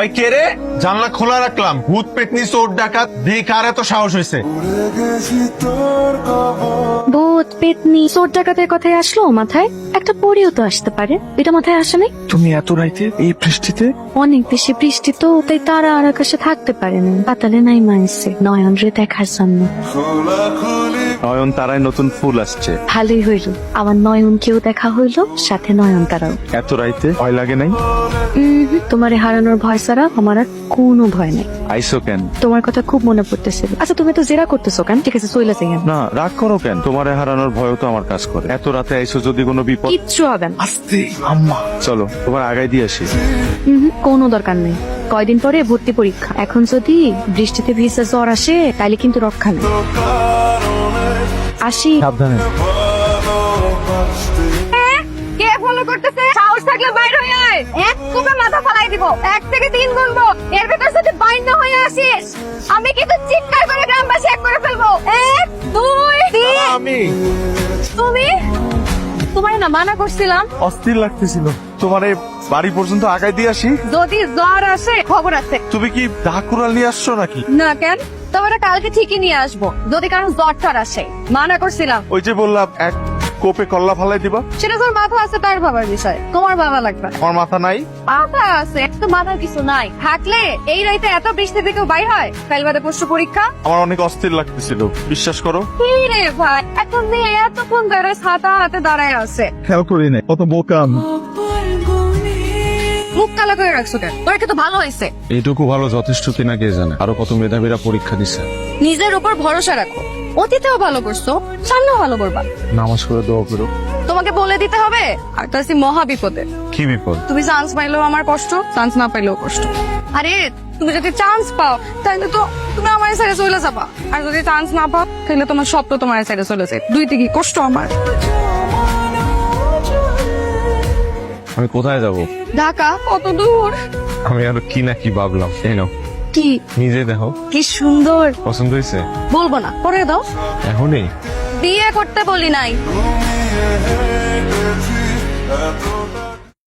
ওই কে রে? জানলা খোলা রাখলাম। ভূত পেতনি চোর ডাকাত। দিয়ে কার এত সাহস হয়েছে ভূত পেতনি চোর ডাকাতের কথাই আসলো মাথায়? একটা পরিও তো আসতে পারে। এটা মাথায় আসে নাই? তুমি এত রাইতে এই বৃষ্টিতে? অনেক বেশি বৃষ্টি তো তাই তারা আর আকাশে থাকতে পারে না। পাতালে নাই মানছে নয়ন রে দেখার জন্য। নয়ন তারায় নতুন ফুল আসছে। ভালোই হইল। আমার নয়নকেও দেখা হইল সাথে নয়ন তারাও। এত রাইতে ভয় লাগে নাই? তোমারে হারানোর ভয় ছাড়া আমার আর কোনো ভয় নাই। আইসো কেন? তোমার কথা খুব মনে পড়তেছিল আচ্ছা তুমি তো জেরা করতেছো কেন? ঠিক আছে চলে যাই না রাগ করো কেন? তোমারে হারানোর ভয়ও তো আমার কাজ করে। এত রাতে আইসো যদি কোনো বিপদ কিচ্ছু হবে না। আস্তে আম্মা। চলো তোমার আগাই দিয়ে আসি। কোনো দরকার নেই। কয়দিন পরে ভর্তি পরীক্ষা। এখন যদি বৃষ্টিতে ভিজে জ্বর আসে তাহলে কিন্তু রক্ষা নেই। আসি। সাবধানে। কে ফলো করতেছে? সাহস থাকলে বাইরে হয়ে আয়। এক কুপে মাথা ফালাই দিব। এক থেকে তিন গুনবো এর ভেতর যদি হয়ে আসিস আমি কিন্তু চিৎকার করে গ্রামবাসী এক করে ফেলব। এক দুই তিন। আমি। তুমি? তোমার না মানা করছিলাম। অস্থির লাগতেছিল। তোমারে বাড়ি পর্যন্ত আগাই দিয়ে আসি? যদি জ্বর আসে খবর আছে। তুমি কি ডাকুরাল নিয়ে আসছো নাকি? না কেন? তোমার কালকে ঠিকই নিয়ে আসব। যদি কারণ জ্বর টর আসে। মানা করছিলাম। ওই যে বললাম এক কোপে কল্লা ফালাই দিবা। সেটা তোর মাথা আছে তার বাবার বিষয়। তোমার বাবা লাগবে। আমার মাথা নাই। মাথা আছে একটু মাথার কিছু নাই। থাকলে এই রাইতে এত বৃষ্টি থেকে বাইর হয়? কাল বাদে পরশু পরীক্ষা? আমার অনেক অস্থির লাগতেছিল বিশ্বাস করো। কি রে ভাই এখন মেয়ে এতক্ষণ ধরে ছাতা হাতে দাঁড়ায় আছে। খেয়াল করি নাই কত বোকাম। মুখ কালা করে রাখছো কেন? পরীক্ষা তো ভালো হয়েছে। এইটুকু ভালো যথেষ্ট কিনা কে জানে? আরও কত মেধাবীরা পরীক্ষা দিছে? নিজের উপর ভরসা রাখো। অতীতেও ভালো করছ সামনেও ভালো করবা। নামাজ করে দোয়া করো। তোমাকে বলে দিতে হবে আর তো আছি মহা বিপদে। কি বিপদ? তুমি চান্স পাইলেও আমার কষ্ট চান্স না পাইলেও কষ্ট। আরে তুমি যদি চান্স পাও তাহলে তো তুমি আমার সাইডে চলে যাবা। আর যদি চান্স না পাও তাহলে তোমার স্বপ্ন তোমার সাইডে চলে যায়। দুই থেকে কষ্ট আমার। আমি কোথায় যাব? ঢাকা কত দূর? আমি আর কি না কি ভাবলাম এই নাও। কি? নিজে দেখো। কি সুন্দর। পছন্দ হয়েছে? বলব না পরে দাও। এখনই? বিয়ে করতে বলি নাই।